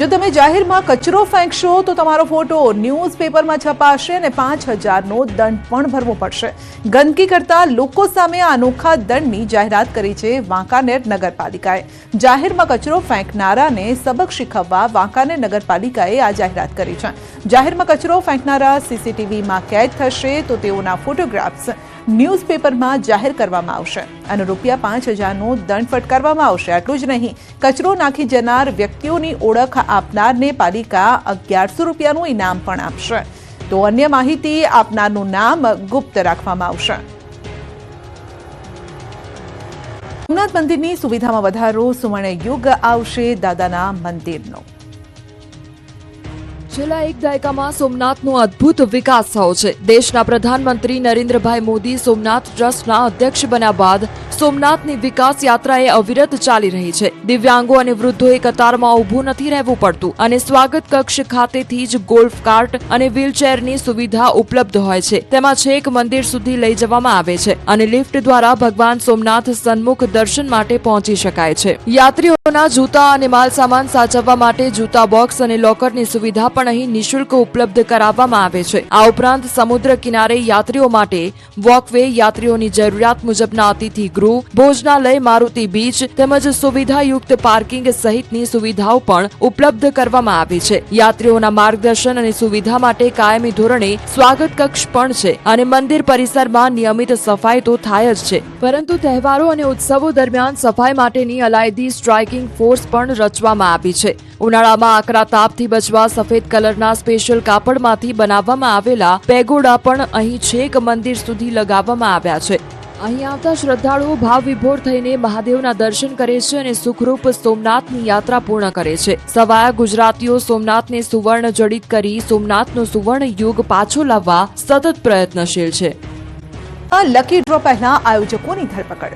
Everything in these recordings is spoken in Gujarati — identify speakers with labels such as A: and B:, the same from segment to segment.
A: જો તમે જાહેરમાં કચરો ફેંકશો, તો તમારો ફોટો ન્યૂઝપેપરમાં છપાશે અને પાંચ હજારનો દંડ પણ ભરવો પડશે. ગંદકી કરતા લોકો સામે આ અનોખા દંડની જાહેરાત કરી છે વાંકાનેર નગરપાલિકાએ. જાહેરમાં કચરો ફેંકનારાને સબક શીખવવા વાંકાનેર નગરપાલિકાએ આ જાહેરાત કરી છે. જાહેરમાં કચરો ફેંકનારા સીસીટીવીમાં કેદ થશે તો તેઓના ફોટોગ્રાફ્સ ન્યૂઝપેપરમાં જાહેર કરવામાં આવશે અને રૂપિયા પાંચ હજારનો દંડ ફટકારવામાં આવશે. આટલું જ નહીં, કચરો નાખી જનાર વ્યક્તિઓની ઓળખ આપનારને પાલિકા અગિયારસો રૂપિયાનું ઇનામ પણ આપશે. તો અન્ય માહિતી આપનારનું નામ ગુપ્ત રાખવામાં આવશે. સોમનાથ મંદિરની સુવિધામાં વધારો, સુવર્ણ યુગ આવશે દાદાના મંદિરનો.
B: છેલ્લા એક દાયકામાં સોમનાથનો અદ્ભુત વિકાસ થયો છે. દેશના પ્રધાનમંત્રી નરેન્દ્રભાઈ મોદી સોમનાથ ટ્રસ્ટના અધ્યક્ષ બન્યા બાદ સોમનાથની વિકાસ યાત્રા એ અવિરત ચાલી રહી છે. દિવ્યાંગો અને વૃદ્ધોએ કતારમાં ઊભું નથી રહેવું પડતું અને સ્વાગત કક્ષ ખાતેથી જ ગોલ્ફ કાર્ટ અને વ્હીલચેરની સુવિધા ઉપલબ્ધ હોય છે. તેમાં છેક મંદિર સુધી લઈ જવામાં આવે છે અને લિફ્ટ દ્વારા ભગવાન સોમનાથ સન્મુખ દર્શન માટે પહોંચી શકાય છે. યાત્રીઓના જૂતા અને માલસામાન સાચવવા માટે જૂતા બોક્સ અને લોકરની સુવિધા પણ અહીં નિઃશુલ્ક ઉપલબ્ધ કરાવવામાં આવે છે. આ ઉપરાંત સમુદ્ર કિનારે યાત્રીઓ માટે વોકવે યાત્રીઓની જરૂરિયાત મુજબના અતિથિ ગૃહ, ભોજનાલય, મારુતિ બીચ તેમજ સુવિધાયુક્ત પાર્કિંગ સહિતની સુવિધાઓ પણ ઉપલબ્ધ કરવામાં આવી છે. યાત્રીઓના માર્ગદર્શન અને સુવિધા માટે કાયમી ધોરણે સ્વાગત કક્ષ પણ છે અને મંદિર પરિસરમાં નિયમિત સફાઈ તો થાય જ છે. પરંતુ તહેવારો અને ઉત્સવો દરમિયાન સફાઈ માટેની અલાયદી સ્ટ્રાઇકિંગ ફોર્સ પણ રચવામાં આવી છે. ઉનાળામાં આકરા તાપથી બચવા સફેદ કલરના સ્પેશિયલ કાપડમાંથી બનાવવામાં આવેલા પેગોડા પણ અહીં છેક મંદિર સુધી લગાવવામાં આવ્યા છે. અહીં આવતા શ્રદ્ધાળુઓ ભાવ વિભોર થઈને મહાદેવના દર્શન કરે છે અને સુખરૂપ સોમનાથની યાત્રા પૂર્ણ કરે છે. સવાયા ગુજરાતીઓ સોમનાથને સુવર્ણ જડિત કરી સોમનાથનો સુવર્ણ યુગ પાછો લાવવા સતત પ્રયત્નશીલ છે.
A: લકી ડ્રો પહેલા આયોજકોની ધરપકડ.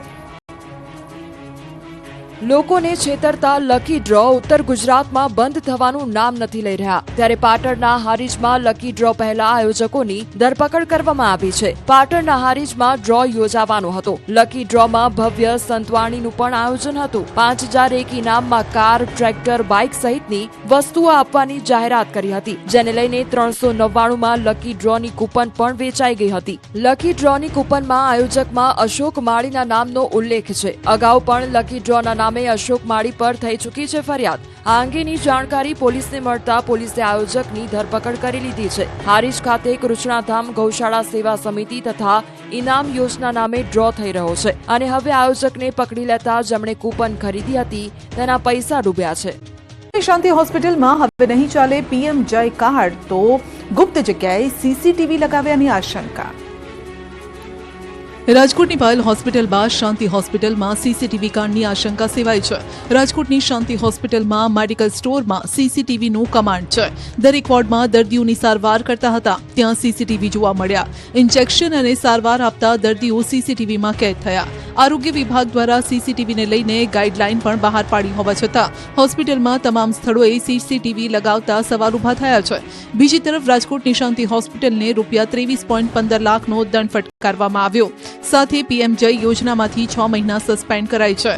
B: લોકોને છેતરતા લકી ડ્રો ઉત્તર ગુજરાતમાં બંધ થવાનું નામ નથી લઈ રહ્યા. ત્યારે પાટણના હારીજમાં લકી ડ્રો પહેલા આયોજકોની ધરપકડ કરવામાં આવી છે. પાટણના હારીજમાં ડ્રો યોજાવાનો હતો. લકી ડ્રોમાં ભવ્ય સંતવાણીનું પણ આયોજન હતું. પાંચ હજાર એક ઇનામમાં કાર, ટ્રેક્ટર બાઇક સહિતની વસ્તુઓ આપવાની જાહેરાત કરી હતી. જેને લઈને ત્રણસો નવ્વાણુંમાં લકી ડ્રોની કૂપન પણ વેચાઈ ગઈ હતી. લકી ડ્રોની કૂપનમાં આયોજકમાં અશોક માળીના નામનો ઉલ્લેખ છે. અગાઉ પણ લકી ડ્રોના નામે અશોક માળી પર થઈ ચૂકી છે ફરિયાદ. આ અંગેની જાણકારી પોલીસને મળતા પોલીસે આયોજકની ધરપકડ કરી લીધી છે. હારીજ ખાતે કૃષ્ણાધામ ગૌશાળા સેવા સમિતિ તથા ઇનામ યોજના નામે ડ્રો થઈ રહ્યો છે અને હવે આયોજકને પકડી લેતા જેમણે કૂપન ખરીદી હતી, તેના પૈસા ડૂબ્યા છે.
A: શાંતિ હોસ્પિટલમાં હવે નહીં ચાલે પીએમ જય કાર્ડ, તો ગુપ્ત જગ્યાએ સીસીટીવી લગાવ્યાની આશંકા. રાજકોટની પાયલ હોસ્પિટલ બાદ શાંતિ હોસ્પિટલમાં સીસીટીવી કાર્ડની આશંકા સેવાય છે. રાજકોટની શાંતિ હોસ્પિટલમાં મેડિકલ સ્ટોરમાં સીસીટીવીનું કમાન્ડ છે. દરેક વોર્ડમાં દર્દીઓની સારવાર કરતા હતા. ત્યાં સીસીટીવી જોવા મળ્યા. ઇન્જેક્શન અને સારવાર આપતા દર્દીઓ સીસીટીવીમાં કેદ થયા. આરોગ્ય વિભાગ દ્વારા સીસીટીવીને લઈને ગાઈડલાઈન પણ બહાર પાડી હોવા છતાં હોસ્પિટલમાં તમામ સ્થળોએ સીસીટીવી લગાવતા સવાલ ઊભા થયા છે. બીજી તરફ રાજકોટની શાંતિ હોસ્પિટલને રૂપિયા ત્રેવીસ પોઈન્ટ પંદર લાખનો દંડ ફટકારવામાં આવ્યો. સાથે પીએમ જય યોજનામાંથી છ મહિના સસ્પેન્ડ કરાઈ છે.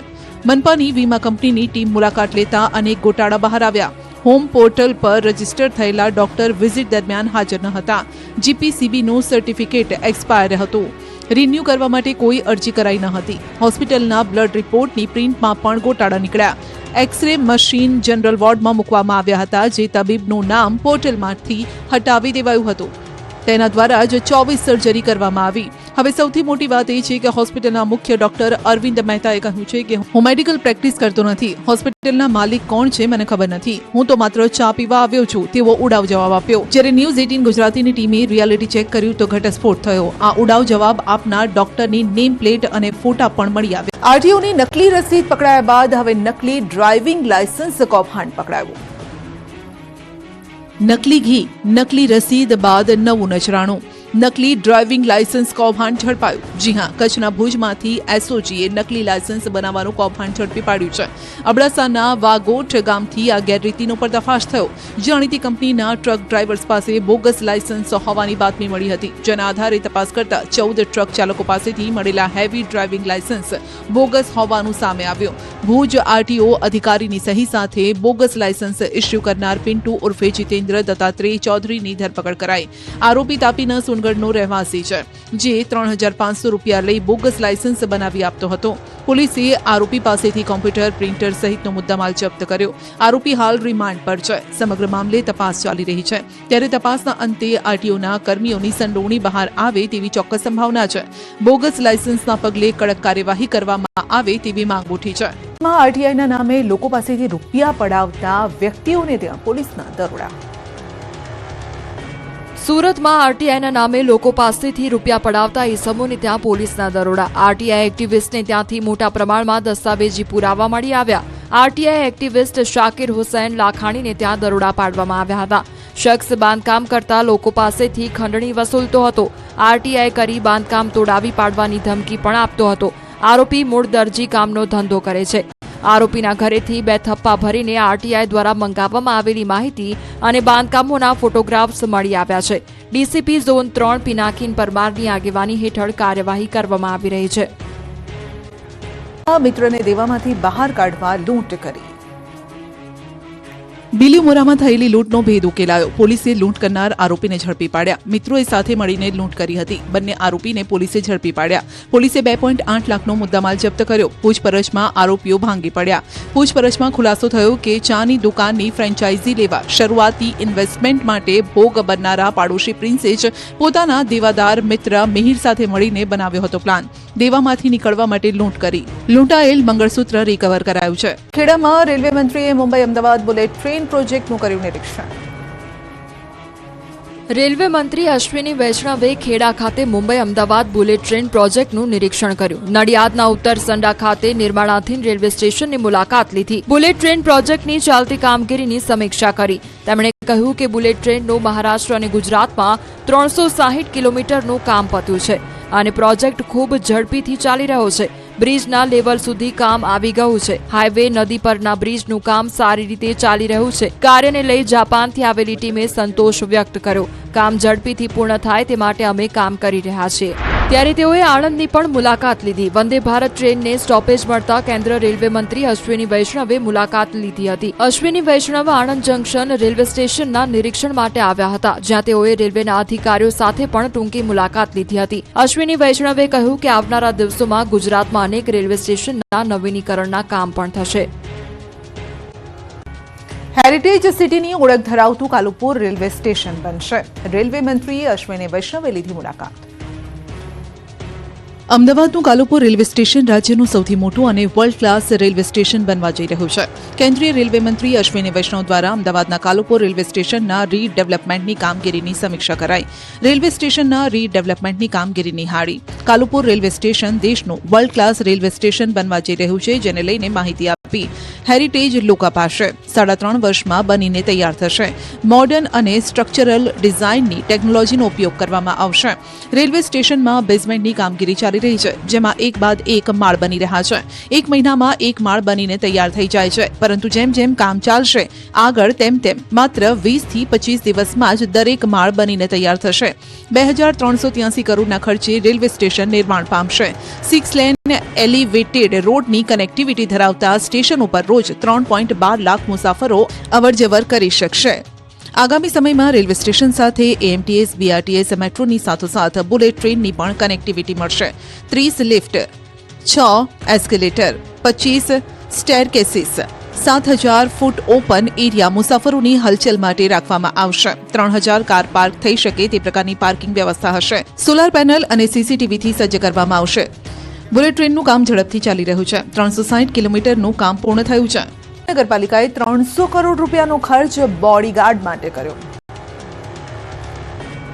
A: મનપાની વીમા કંપનીની ટીમ મુલાકાત લેતા અનેક ગોટાળા બહાર આવ્યા. હોમ પોર્ટલ પર રજિસ્ટર થયેલા ડોક્ટર વિઝિટ દરમિયાન હાજર ન હતા. જીપીસીબીનું સર્ટિફિકેટ એક્સપાયર હતું. રિન્યૂ કરવા માટે કોઈ અરજી કરાઈ ન હતી. હોસ્પિટલના બ્લડ રિપોર્ટની પ્રિન્ટમાં પણ ગોટાળા નીકળ્યા. એક્સરે મશીન જનરલ વોર્ડમાં મૂકવામાં આવ્યા હતા, જે તબીબનું નામ પોર્ટલમાંથી હટાવી દેવાયું હતું. તેના દ્વારા જ ચોવીસ સર્જરી કરવામાં આવી. હવે સૌથી મોટી વાત એ છે કે હોસ્પિટલના મુખ્ય ડોક્ટર અરવિંદ મહેતાએ કહ્યું છે કે હું મેડિકલ પ્રેક્ટિસ કરતો નથી. હોસ્પિટલના માલિક કોણ છે મને ખબર નથી. હું તો માત્ર ચા પીવા આવ્યો છું. તેવો ઉડાવ જવાબ આપ્યો. જ્યારે ન્યૂઝ એટીન ગુજરાતીની ટીમે રિયાલિટી ચેક કર્યું તો ઘટસ્ફોટ થયો. આ ઉડાવ જવાબ આપનાર ડોક્ટરની નેમ પ્લેટ અને ફોટા પણ મળી આવ્યા. આરટીઓની નકલી રસીદ પકડાયા બાદ હવે નકલી ડ્રાઇવિંગ લાયસન્સ કૌભાંડ પકડાયું. નકલી ઘી નકલી રસીદ બાદ નવું નજરાણું નકલી ડ્રાઇવિંગ લાયસન્સ કૌભાંડ ઝડપાયું. જી હા, કચ્છના ભુજમાંથી એસઓજીએ નકલી લાયસન્સ બનાવવાનું કૌભાંડ ઝડપી પાડ્યું છે. અબડાસાના વાગોઠ ગામથી આ ગેરરીતિનો પર્દાફાશ થયો. જાણીતી કંપનીના ટ્રક ડ્રાઈવર્સ પાસે બોગસ લાયસન્સ હોવાની બાતમી મળી હતી, જેના આધારે તપાસ કરતા ચૌદ ટ્રક ચાલકો પાસેથી મળેલા હેવી ડ્રાઇવિંગ લાયસન્સ બોગસ હોવાનું સામે આવ્યું. ભુજ આરટીઓ અધિકારીની સહી સાથે બોગસ લાયસન્સ ઇસ્યુ કરનાર પિન્ટુ ઉર્ફે જીતેન્દ્ર દત્તાત્રેય ચૌધરીની ધરપકડ કરાઈ. આરોપી તાપીના સોનગઢનો રહેવાસી છે, જે ત્રણ હજાર પાંચસો રૂપિયા લઈ બોગસ લાયસન્સ બનાવી આપતો હતો. પોલીસે આરોપી પાસેથી કોમ્પ્યુટર, પ્રિન્ટર સહિતનો મુદ્દામાલ જપ્ત કર્યો. આરોપી હાલ રિમાન્ડ પર છે. સમગ્ર મામલે તપાસ ચાલી રહી છે. ત્યારે તપાસના અંતે આરટીઓના કર્મીઓની સંડોવણી બહાર આવે તેવી ચોક્કસ સંભાવના છે. બોગસ લાયસન્સના પગલે કડક કાર્યવાહી કરવામાં આવે તેવી માંગ ઉઠી છે.
C: આરટીઆઈના નામે લોકો પાસેથી રૂપિયા પડાવતા વ્યક્તિઓને ત્યાં પોલીસના દરોડા.
B: સુરતમાં આરટીઆઈના નામે લોકો પાસેથી રૂપિયા પડાવતા ઈસમોને ત્યાં પોલીસના દરોડા. આરટીઆઈ એક્ટિવિસ્ટને ત્યાંથી મોટા પ્રમાણમાં દસ્તાવેજી પુરાવા મળી આવ્યા. આરટીઆઈ એક્ટિવિસ્ટ શાકિર હુસૈન લાખાણીને ત્યાં દરોડા પાડવામાં આવ્યા હતા. શખ્સ બાંધકામ કરતા લોકો પાસેથી ખંડણી વસૂલતો હતો. આરટીઆઈ કરી બાંધકામ તોડાવી પાડવાની ધમકી પણ આપતો હતો. આરોપી મૂળ દરજી કામનો ધંધો કરે છે. આરોપીના ઘરેથી બે થપ્પા ભરીને આરટીઆઈ દ્વારા મંગાવવામાં આવેલી માહિતી અને બાંધકામોના ફોટોગ્રાફ્સ મળી આવ્યા છે. ડીસીપી ઝોન ત્રણ પિનાકીન પરમારની આગેવાની હેઠળ કાર્યવાહી કરવામાં આવી રહી છે.
C: આ મિત્રને દેવામાંથી બહાર કાઢવા લૂંટ કરી.
A: બિલીમોરામાં થયેલી લૂંટનો ભેદ ઉકેલાયો. પોલીસે લૂંટ કરનાર આરોપીને ઝડપી પાડ્યા. મિત્રોએ સાથે મળીને લૂંટ કરી હતી. બંને આરોપીને પોલીસે ઝડપી પાડ્યા. પોલીસે બે પોઈન્ટ આઠ લાખનો મુદ્દામાલ જપ્ત કર્યો. પૂછપરછમાં આરોપીઓ ભાંગી પડ્યા. પૂછપરછમાં ખુલાસો થયો કે ચાની દુકાનની ફ્રેન્ચાઇઝી લેવા શરૂઆતી ઇન્વેસ્ટમેન્ટ માટે ભોગ બનનારા પાડોશી પ્રિન્સે જ પોતાના દેવાદાર મિત્ર મિહિર સાથે મળીને બનાવ્યો હતો પ્લાન. દેવામાંથી નીકળવા માટે લૂંટ કરી. લૂંટાયેલ મંગળસૂત્ર રિકવર કરાયું છે.
C: ખેડામાં રેલવે મંત્રીએ મુંબઈ અમદાવાદ બુલેટ ટ્રેન પ્રોજેક્ટનું કર્યું નિરીક્ષણ.
B: રેલવે મંત્રી અશ્વિની વૈષ્ણવે ખેડા ખાતે મુંબઈ અમદાવાદ બુલેટ ટ્રેન પ્રોજેક્ટનું નિરીક્ષણ કર્યું. નડિયાદના ઉત્તર સંડા ખાતે નિર્માણાધીન રેલવે સ્ટેશનની મુલાકાત લીધી. બુલેટ ટ્રેન પ્રોજેક્ટની ચાલતી કામગીરીની સમીક્ષા કરી. તેમણે કહ્યું કે બુલેટ ટ્રેનનું મહારાષ્ટ્ર અને ગુજરાતમાં ત્રણસો સાહીઠ કિલોમીટરનું કામ પત્યું છે. અને પ્રોજેક્ટ ખૂબ ઝડપીથી ચાલી રહ્યો છે. બ્રિજના લેવલ સુધી કામ આવી ગયું છે. હાઈવે નદી પરના બ્રિજનું કામ સારી રીતે ચાલી રહ્યું છે. કાર્યને લઈ જાપાનથી આવેલી ટીમે સંતોષ વ્યક્ત કર્યો. કામ ઝડપીથી પૂર્ણ થાય તે માટે અમે કામ કરી રહ્યા છીએ. ત્યારે તેઓએ આણંદની પણ મુલાકાત લીધી. વંદે ભારત ટ્રેનને સ્ટોપેજ મળતા કેન્દ્ર રેલવે મંત્રી અશ્વિની વૈષ્ણવે મુલાકાત લીધી હતી. અશ્વિની વૈષ્ણવ આણંદ જંકશન રેલવે સ્ટેશનના નિરીક્ષણ માટે આવ્યા હતા, જ્યાં તેઓએ રેલવેના અધિકારીઓ સાથે પણ ટૂંકી મુલાકાત લીધી હતી. અશ્વિની વૈષ્ણવે કહ્યું કે આવનારા દિવસોમાં ગુજરાતમાં અનેક રેલવે સ્ટેશનના નવીનીકરણના કામ પણ થશે.
C: હેરિટેજ સિટીની ઓળખ ધરાવતું કાલુપુર રેલવે સ્ટેશન બનશે. રેલવે મંત્રીએ અશ્વિની વૈષ્ણવે લીધી મુલાકાત.
A: અમદાવાદનું કાલુપુર રેલવે સ્ટેશન રાજ્યનું સૌથી મોટું અને વર્લ્ડ ક્લાસ રેલવે સ્ટેશન બનવા જઈ રહ્યું છે. કેન્દ્રીય રેલવે મંત્રી અશ્વિની વૈષ્ણવ દ્વારા અમદાવાદના કાલુપુર રેલવે સ્ટેશનના રીડેવલપમેન્ટની કામગીરીની સમીક્ષા કરાઈ. રેલવે સ્ટેશનના રીડેવલપમેન્ટની કામગીરી નિહાળી કાલુપુર રેલવે સ્ટેશન દેશનું વર્લ્ડ ક્લાસ રેલવે સ્ટેશન બનવા જઈ રહ્યું છે, જેને લઈને માહિતી આપી હેરિટેજ લોકાપાશે સાડા ત્રણ વર્ષમાં બનીને તૈયાર થશે. મોડર્ન અને સ્ટ્રક્ચરલ ડિઝાઇનની ટેકનોલોજીનો ઉપયોગ કરવામાં આવશે. રેલવે સ્ટેશનમાં બેઝમેન્ટની કામગીરી ચાલી રહી છે, જેમાં એક બાદ એક માળ બની રહ્યા છે. એક મહિનામાં એક માળ બનીને તૈયાર થઈ જાય છે. પરંતુ જેમ જેમ કામ ચાલશે, આગળ તેમ તેમ. માત્ર વીસથી પચીસ દિવસમાં જ દરેક માળ બનીને તૈયાર થશે. બે હજાર ત્રણસો ત્યાસી કરોડના ખર્ચે રેલવે સ્ટેશન નિર્માણ પામશે. સિક્સ લેન એલિવેટેડ રોડની કનેક્ટિવિટી ધરાવતા સ્ટેશન ઉપર રોજ ત્રણ પોઈન્ટ બાર લાખ મુસાફરો અવરજવર કરી શકશે. આગામી સમયમાં રેલવે સ્ટેશન સાથે એએમટીએસ બીઆરટીએસ મેટ્રોની સાથોસાથ બુલેટ ટ્રેનની પણ કનેક્ટિવિટી મળશે. ત્રીસ લિફ્ટ, છ એસ્કેલેટર પચીસ સ્ટેરકેસીસ સાત હજાર ફૂટ ઓપન એરિયા મુસાફરોની હલચલ માટે રાખવામાં આવશે. ત્રણ હજાર કાર પાર્ક થઈ શકે તે પ્રકારની પાર્કિંગ વ્યવસ્થા હશે. સોલાર પેનલ અને સીસીટીવીથી સજ્જ કરવામાં આવશે. બુલેટ ટ્રેનનું કામ ઝડપથી ચાલી રહ્યું છે. ત્રણસો સાઠ કિલોમીટરનું કામ પૂર્ણ થયું છે.
C: નગરપાલિકાએ ત્રણસો કરોડ રૂપિયાનો ખર્ચ બોડીગાર્ડ માટે કર્યો.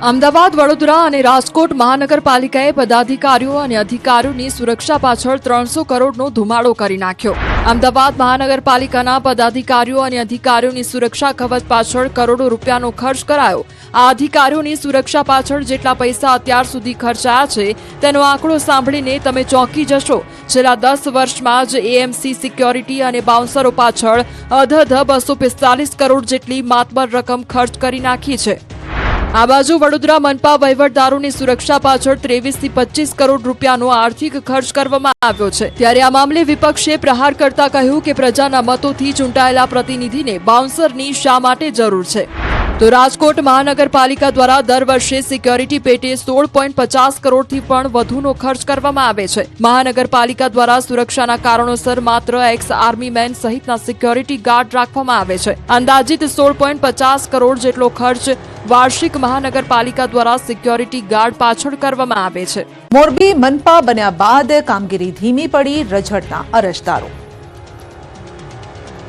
B: અમદાવાદ, વડોદરા અને રાજકોટ મહાનગરપાલિકાએ પદાધિકારીઓ અને અધિકારીઓની સુરક્ષા પાછળ ત્રણસો કરોડનો ધુમાડો કરી નાખ્યો. અમદાવાદ મહાનગરપાલિકાના પદાધિકારીઓ અને અધિકારીઓની સુરક્ષા કવચ પાછળ કરોડો રૂપિયાનો ખર્ચ કરાયો. આ અધિકારીઓની સુરક્ષા પાછળ જેટલા પૈસા અત્યાર સુધી ખર્ચાયા છે, તેનો આંકડો સાંભળીને તમે ચોંકી જશો. છેલ્લા દસ વર્ષમાં જ એએમસી સિક્યોરિટી અને બાઉન્સરો પાછળ અધધ બસો પિસ્તાલીસ કરોડ જેટલી માતબર રકમ ખર્ચ કરી નાખી છે. આ બાજુ વડોદરા મનપા વહીવટદારોની સુરક્ષા પાછળ ત્રેવીસથી પચીસ કરોડ રૂપિયાનો આર્થિક ખર્ચ કરવામાં આવ્યો છે. ત્યારે આ મામલે વિપક્ષે પ્રહાર કરતા કહ્યું કે પ્રજાના મતોથી ચૂંટાયેલા પ્રતિનિધિને બાઉન્સરની શા માટે જરૂર છે? તો રાજકોટ મહાનગરપાલિકા દ્વારા દર વર્ષે સિક્યોરિટી પેટે સોળ પોઈન્ટ પચાસ કરોડથી પણ વધુનો ખર્ચ કરવામાં આવે છે. મહાનગરપાલિકા દ્વારા સુરક્ષાના કારણોસર માત્ર એક્સ આર્મી મેન સહિતના સિક્યોરિટી ગાર્ડ રાખવામાં આવે છે. અંદાજિત સોળ પોઈન્ટ પચાસ કરોડ જેટલો ખર્ચ વાર્ષિક મહાનગરપાલિકા દ્વારા સિક્યોરિટી ગાર્ડ પાછળ કરવામાં આવે છે.
C: મોરબી મનપા બન્યા બાદ કામગીરી ધીમી પડી રજડના અરજદારો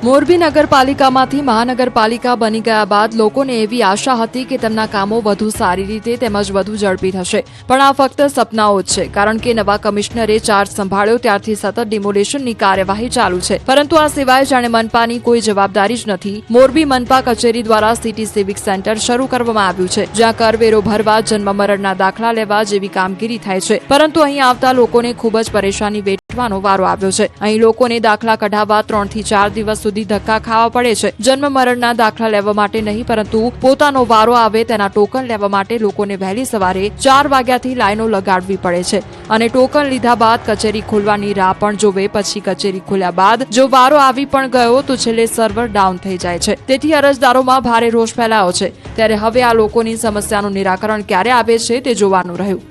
B: મોરબી નગરપાલિકામાંથી મહાનગરપાલિકા બની ગયા બાદ લોકોને એવી આશા હતી કે તેમના કામો વધુ સારી રીતે તેમજ વધુ ઝડપી થશે. પણ આ ફક્ત સપનાઓ જ છે, કારણ કે નવા કમિશનરે ચાર્જ સંભાળ્યો ત્યારથી સતત ડિમોલેશનની કાર્યવાહી ચાલુ છે. પરંતુ આ સિવાય જાણે મનપાની કોઈ જવાબદારી જ નથી. મોરબી મનપા કચેરી દ્વારા સિટી સિવિક સેન્ટર શરૂ કરવામાં આવ્યું છે, જ્યાં કરવેરો ભરવા, જન્મ મરણના દાખલા લેવા જેવી કામગીરી થાય છે. પરંતુ અહીં આવતા લોકોને ખૂબ જ પરેશાની વેઠવાનો વારો આવ્યો છે. અહીં લોકોને દાખલા કઢાવવા ત્રણથી ચાર દિવસ સુધી ધક્કા ખાવા પડે છે. જન્મ મરણના દાખલા લેવા માટે નહીં, પરંતુ પોતાનો વારો આવે તેના ટોકન લેવા માટે લોકોને વહેલી સવારે ચાર વાગ્યાથી લાઈનો લગાડવી પડે છે. અને ટોકન લીધા બાદ કચેરી ખોલવાની રાહ પણ જોવે. પછી કચેરી ખોલ્યા બાદ જો વારો આવી પણ ગયો, તો છેલ્લે સર્વર ડાઉન થઈ જાય છે. તેથી અરજદારોમાં ભારે રોષ ફેલાયો છે. ત્યારે હવે આ લોકોની સમસ્યાનું નિરાકરણ ક્યારે આવે છે તે જોવાનું રહ્યું.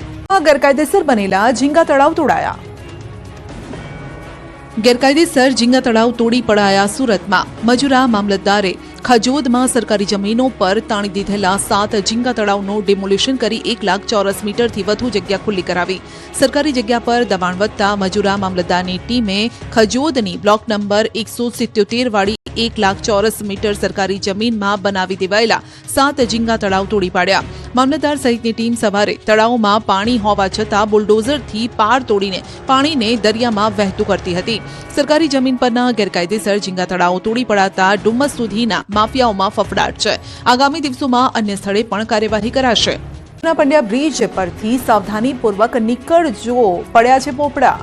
C: ગેરકાયદેસર બનેલા ઝીંગા તળાવ તોડાયા.
A: ગેરકાયદેસર ઝીંગા તળાવ તોડી પડાયા સુરતમાં. મજુરા મામલતદારે ખજોદમાં સરકારી જમીનો પર તાણી દીધેલા સાત ઝીંગા તળાવનું ડિમોલિશન કરી એક લાખ ચોરસ મીટરથી વધુ જગ્યા ખુલ્લી કરાવી. સરકારી જગ્યા પર દબાણ વધતા મજુરા મામલતદારની ટીમે ખજોદની બ્લોક નંબર એકસો સિત્યોતેર વાળી એક લાખ ચોરસ મીટર સરકારી જમીનમાં બનાવી દેવાયેલા સાત ઝીંગા તળાવ તોડી પાડ્યા. મામલતદાર સહિતની ટીમ સવારે તળાવમાં પાણી હોવા છતાં બુલડોઝરથી પાર તોડીને પાણીને દરિયામાં વહેતું કરતી હતી. સરકારી જમીન પરના ગેરકાયદેસર ઝીંગા તળાવો તોડી પડાતા ડુમ્મસ સુધીના માફિયાઓમાં ફફડાટ છે. આગામી દિવસોમાં અન્ય સ્થળે પણ કાર્યવાહી કરાશે.
C: પંડ્યા બ્રિજ પરથી સાવધાનીપૂર્વક નીકળજો. પડ્યા છે પોપડા.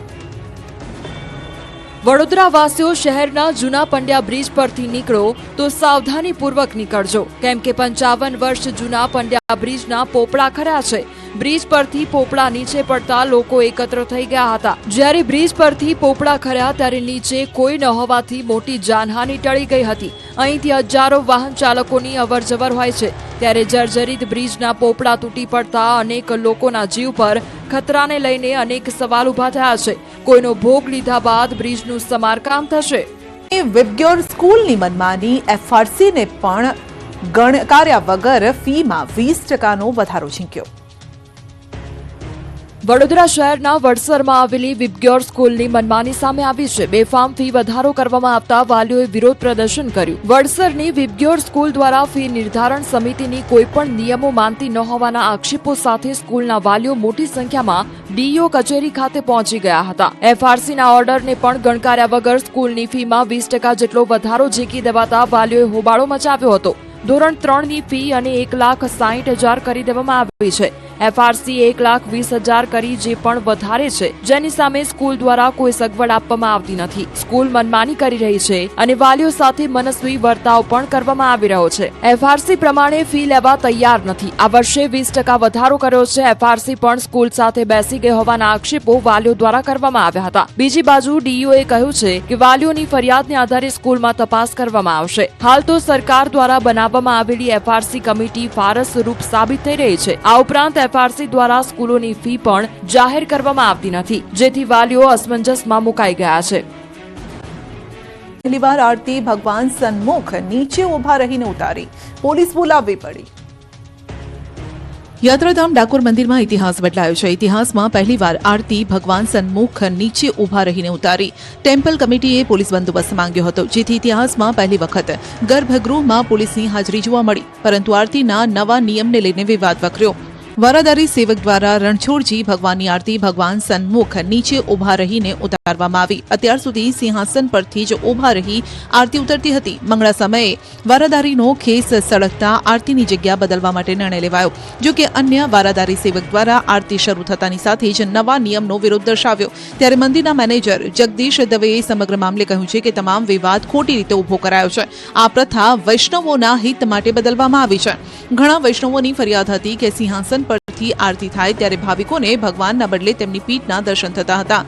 B: વડોદરા વાસીઓ શહેરના જૂના પંડ્યા બ્રિજ પરથી નીકળો તો સાવધાનીપૂર્વક નીકળજો. કેમ કે પંચાવન વર્ષ જૂના પંડ્યા બ્રિજના પોપડા ખરા છે. બ્રિજ પરથી પોપડા નીચે પડતા લોકો એકત્ર થઈ ગયા હતા. જ્યારે બ્રિજ પરથી પોપડા ખર્યા ત્યારે નીચે કોઈ ન હોવાથી મોટી જાનહાનિ ટળી ગઈ હતી. અહીંથી હજારો વાહન ચાલકોની અવરજવર હોય છે. ત્યારે જર્જરિત બ્રિજના પોપડા તૂટી પડતા અનેક લોકોના જીવ પર ખતરાને લઈને અનેક સવાલ ઊભા થયા છે. કોઈનો ભોગ લીધા બાદ બ્રિજનું સમારકામ થશે.
C: વિબગ્યોર સ્કૂલની મનમાની એફઆરસીને પણ ગણકાર્યા વગર ફીમાં વીસ ટકાનો વધારો ઝીંક્યો
B: વડોદરા શહેરના વડસરમાં આવેલી વિબગ્યોર સ્કૂલની મનમાની સામે આવી છે. બેફામ ફી વધારો કરવામાં આવતા વાલીઓએ વિરોધ પ્રદર્શન કર્યું. વડસરની વિબગ્યોર સ્કૂલ દ્વારા ફી નિર્ધારણ સમિતિની કોઈપણ નિયમો માનતી ન હોવાના આક્ષેપો સાથે સ્કૂલના વાલીઓ મોટી સંખ્યામાં ડીઈઓ કચેરી ખાતે પહોંચી ગયા હતા. એફઆરસીના ઓર્ડરને પણ ગણકાર્યા વગર સ્કૂલની ફીમાં વીસ ટકા જેટલો વધારો ઝીકી દેવાતા વાલીઓએ હોબાળો મચાવ્યો હતો. ધોરણ ત્રણની ફી અને એક લાખ સાહીઠ હજાર કરી દેવામાં આવી છે. એફઆરસી એક લાખ વીસ હજાર કરી જે પણ વધારે છે, જેની સામે સ્કૂલ દ્વારા કોઈ સગવડ આપવામાં આવતી નથી. સ્કૂલ મનમાની કરી રહી છે અને વાલીઓ સાથે મનસ્વી વર્તાવ પણ કરવામાં આવી રહ્યો છે. એફઆરસી પ્રમાણે ફી લેવા તૈયાર નથી. આ વર્ષે વીસ ટકા વધારો કર્યો છે. એફઆરસી પણ સ્કૂલ સાથે બેસી ગઈ હોવાના આક્ષેપો વાલીઓ દ્વારા કરવામાં આવ્યા હતા. બીજી બાજુ ડીઈઓએ કહ્યું છે કે વાલીઓની ફરિયાદને આધારે સ્કૂલમાં તપાસ કરવામાં આવશે. હાલ તો સરકાર દ્વારા બનાવવામાં આવેલી એફઆરસી કમિટી ફારસ રૂપ સાબિત થઈ રહી છે. આ ઉપરાંત એફઆરસી દ્વારા સ્કૂલોની ફી પણ જાહેર કરવામાં આવતી નથી જેથી વાલીઓ અસમંજસમાં મુકાઈ ગયા છે.
C: પહેલીવાર આરતી ભગવાન સન્મુખ નીચે ઊભા રહીને ઉતારી. પોલીસ બોલાવવી પડી.
A: યાત્રાધામ ડાકોર મંદિરમાં ઇતિહાસ બદલાયો છે. ઇતિહાસમાં પહેલીવાર આરતી ભગવાન સન્મુખ નીચે ઊભા રહીને ઉતારી. ટેમ્પલ કમિટીએ પોલીસ બંદોબસ્ત માંગ્યો હતો જેથી ઇતિહાસમાં પહેલી વખત ગર્ભગૃહમાં પોલીસની હાજરી જોવા મળી. પરંતુ આરતીના નવા નિયમને લઈને વિવાદ વકર્યો. વારાદારી સેવક દ્વારા રણછોડજી ભગવાનની આરતી ભગવાન સન્મુખ નીચે ઊભા રહીને ઉતારવામાં આવી. અત્યાર સુધી સિંહાસન પરથી જ ઊભા રહી આરતી ઉતરતી હતી. મંગળા સમયે વારાદારીનો ખેસ સળગતા આરતીની જગ્યા બદલવા માટે નિર્ણય લેવાયો. જો કે અન્ય વારાદારી સેવક દ્વારા આરતી શરૂ થતાની સાથે જ નવા નિયમનો વિરોધ દર્શાવ્યો. ત્યારે મંદિરના મેનેજર જગદીશ દવેએ સમગ્ર મામલે કહ્યું છે કે તમામ વિવાદ ખોટી રીતે ઊભો કરાયો છે. આ પ્રથા વૈષ્ણવોના હિત માટે બદલવામાં આવી છે. ઘણા વૈષ્ણવોની ફરિયાદ હતી કે સિંહાસન પરથી આરતી થાય ત્યારે ભાવિકોને ભગવાનના બદલે તેમની પીઠના દર્શન થતા હતા.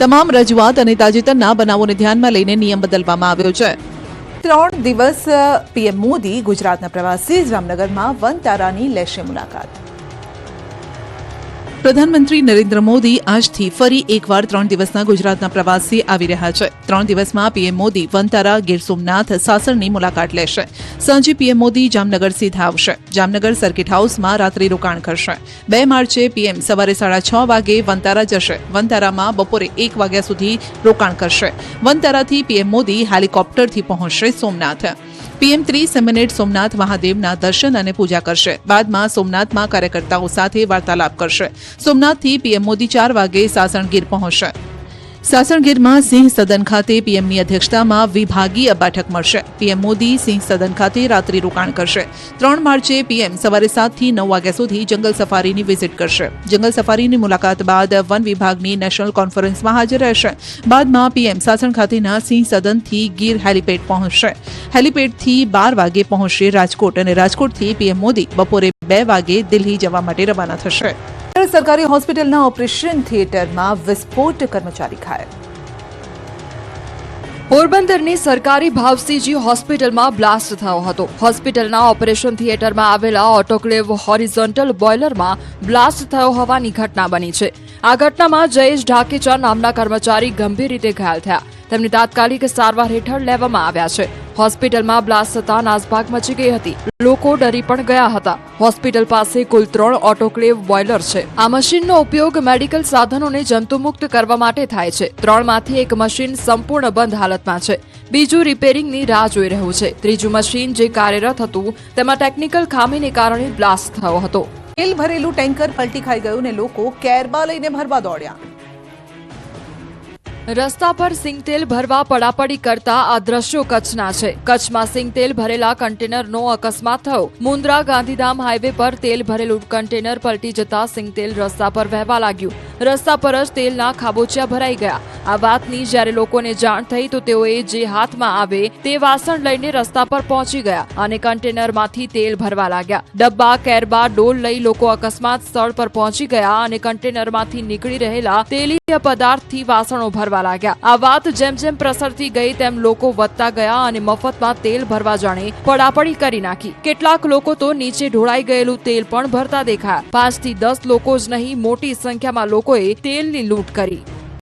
A: તમામ રજૂઆત અને તાજેતરના બનાવોને ધ્યાનમાં લઈને નિયમ બદલવામાં આવ્યો છે.
C: ત્રણ દિવસ, પીએમ મોદી ગુજરાતના પ્રવાસી, જામનગરમાં વન તારાની લેશે મુલાકાત.
A: પ્રધાનમંત્રી નરેન્દ્ર મોદી આજથી ફરી એકવાર ત્રણ દિવસના ગુજરાતના પ્રવાસે આવી રહ્યા છે. ત્રણ દિવસમાં પીએમ મોદી વનતારા ગીર સોમનાથ, સાસણની મુલાકાત લેશે. સાંજે પીએમ મોદી જામનગર સીધા આવશે. જામનગર સર્કિટ હાઉસમાં રાત્રિ રોકાણ કરશે. બે માર્ચે પીએમ સવારે સાડા છ વાગે વનતારા જશે. વનતારામાં બપોરે એક વાગ્યા સુધી રોકાણ કરશે. વનતારાથી પીએમ મોદી હેલિકોપ્ટરથી પહોંચશે સોમનાથ. પીએમ ત્રીસ મિનિટ સોમનાથ મહાદેવના દર્શન અને પૂજા કરશે. બાદમાં સોમનાથમાં કાર્યકર્તાઓ સાથે વાર્તાલાપ કરશે. સોમનાથથી પીએમ મોદી ચાર વાગે સાસણગીર પહોંચશે. સાસણગીરમાં સિંહ સદન ખાતે પીએમની અધ્યક્ષતામાં વિભાગીય બેઠક મળશે. પીએમ મોદી સિંહ સદન ખાતે રાત્રિ રોકાણ કરશે. ત્રણ માર્ચે પીએમ સવારે સાતથી નવ વાગ્યા સુધી જંગલ સફારીની વિઝિટ કરશે. જંગલ સફારીની મુલાકાત બાદ વન વિભાગની નેશનલ કોન્ફરન્સમાં હાજર રહેશે. બાદમાં પીએમ સાસણ ખાતેના સિંહ સદનથી ગીર હેલીપેડ પહોંચશે. હેલીપેડથી બાર વાગે પહોંચશે રાજકોટ અને રાજકોટથી પીએમ મોદી બપોરે બે વાગે દિલ્હી જવા માટે રવાના થશે.
C: સરકારી હોસ્પિટલના ઓપરેશન થિયેટરમાં વિસ્ફોટ કર્મચારી ઘાયલ.
B: પોરબંદરની સરકારી ભાવસીજી હોસ્પિટલમાં બ્લાસ્ટ થયો હતો. હોસ્પિટલના ઓપરેશન થિયેટરમાં આવેલા ઓટોક્લેવ હોરિઝોન્ટલ બોઇલરમાં બ્લાસ્ટ થયો હોવાની ઘટના બની છે. આ ઘટનામાં જયેશ ઢાકેચા નામના કર્મચારી ગંભીર રીતે ઘાયલ થયા. તેમને તાત્કાલિક સારવાર હેઠળ લેવામાં આવ્યા છે. હોસ્પિટલમાં બ્લાસ્ટ થતા નાસભાગ મચી ગઈ હતી. લોકો ડરી પણ ગયા હતા. હોસ્પિટલ પાસે કુલ ત્રણ ઓટોક્લેવ બોઇલર છે. આ મશીનનો ઉપયોગ મેડિકલ સાધનોને જંતુમુક્ત કરવા માટે થાય છે. ત્રણમાંથી એક મશીન સંપૂર્ણ બંધ હાલતમાં છે. બીજું રિપેરિંગની રાહ જોઈ રહ્યું છે. ત્રીજું મશીન જે કાર્યરત હતું, તેમાં ટેકનિકલ ખામીને કારણે બ્લાસ્ટ થયો હતો.
C: તેલ ભરેલું ટેન્કર પલટી ખાઈ ગયું ને લોકો કેરબા લઈને ભરવા દોડ્યા.
B: રસ્તા પર સિંગતેલ ભરવા પડાપડી કરતા આ દ્રશ્યો કચ્છના છે. કચ્છમાં સિંગતેલ ભરેલા કન્ટેનરનો અકસ્માત થયો. મુન્દ્રા ગાંધીધામ હાઈવે પર તેલ ભરેલું કન્ટેનર પલટી જતા સિંગતેલ રસ્તા પર વહેવા લાગ્યું. રસ્તા પર જ તેલના ખાબોચિયા ભરાઈ ગયા. આ વાતની જ્યારે લોકોને જાણ થઈ તો તેઓએ જે હાથમાં આવે તે વાસણ લઈને રસ્તા પર પહોંચી ગયા અને કન્ટેનરમાંથી તેલ ભરવા લાગ્યા. ડબ્બા, કેરબા, ડોલ લઈ લોકો અકસ્માત સ્થળ પર પહોંચી ગયા અને કન્ટેનરમાંથી નીકળી રહેલા તેલીય પદાર્થથી વાસણો ભરવા લાગ્યા. આ વાત જેમ જેમ પ્રસરતી ગઈ, તેમ લોકો વધતા ગયા અને મફતમાં તેલ ભરવા જાણે પડાપડી કરી નાખી. કેટલાક લોકો તો નીચે ઢોળાઈ ગયેલું તેલ પણ ભરતા દેખાયા. પાંચથી દસ લોકો જ નહીં, મોટી સંખ્યામાં લોકોએ તેલની લૂંટ કરી.